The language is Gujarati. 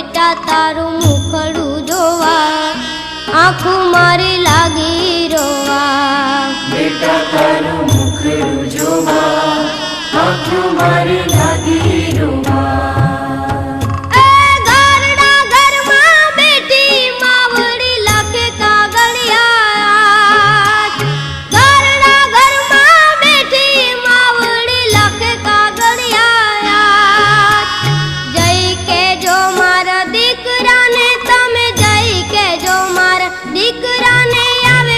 બેટા, તારું મુખડું જોવા, આંખું મારી લાગી રોવા. બેટા, તારું મુખડું જોવા, આંખું મારી લાગી રોવા. Good